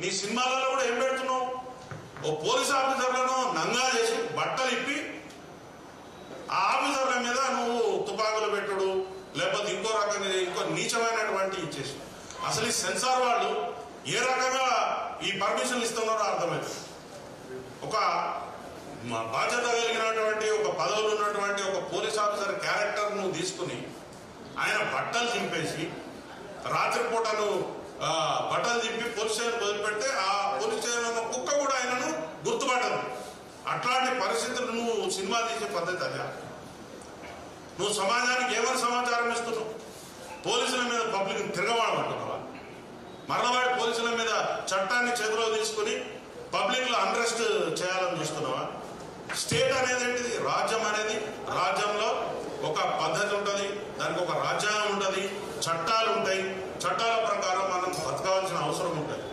నీ సినిమాలలో కూడా ఏం పెడుతున్నావు? ఓ పోలీస్ ఆఫీసర్లను నంగా చేసి బట్టలు ఇప్పి ఆ ఆఫీసర్ల మీద నువ్వు తుపాకులు పెట్టుడు లేకపోతే ఇంకో రకంగా ఇంకో నీచమైనటువంటి ఇచ్చేసి. అసలు ఈ సెన్సార్ వాళ్ళు ఏ రకంగా ఈ పర్మిషన్లు ఇస్తున్నారో అర్థమవుతుంది ఒక బాధ్యత కలిగినటువంటి ఒక పదవులు ఉన్నటువంటి ఒక పోలీస్ ఆఫీసర్ క్యారెక్టర్ నువ్వు తీసుకుని ఆయన బట్టలు చింపేసి రాత్రిపూటను నువ్వు పెట్టి చింపి పోలీస్ స్టేషన్ వదిలిపెడితే ఆ పోలీస్ స్టేషన్ ఉన్న కుక్క కూడా ఆయనను గుర్తుపడదు. అట్లాంటి పరిస్థితులు నువ్వు సినిమా తీసే పద్ధతి అదే. నువ్వు సమాజానికి ఏమైనా సమాచారం ఇస్తున్నావు? పోలీసుల మీద పబ్లిక్ తిరగవాడమంటున్నావా మరణవాడి పోలీసుల మీద చట్టాన్ని చేతిలో తీసుకుని పబ్లిక్లో అన్రెస్ట్ చేయాలని చూస్తున్నావా? స్టేట్ అనేది ఏంటిది? రాజ్యం అనేది రాజ్యంలో ఒక పద్ధతి ఉంటుంది దానికి ఒక రాజ్యాంగం ఉంటుంది చట్టాలు ఉంటాయి. చట్టాల ప్రకారం బతకాల్సిన అవసరం ఉంటుంది.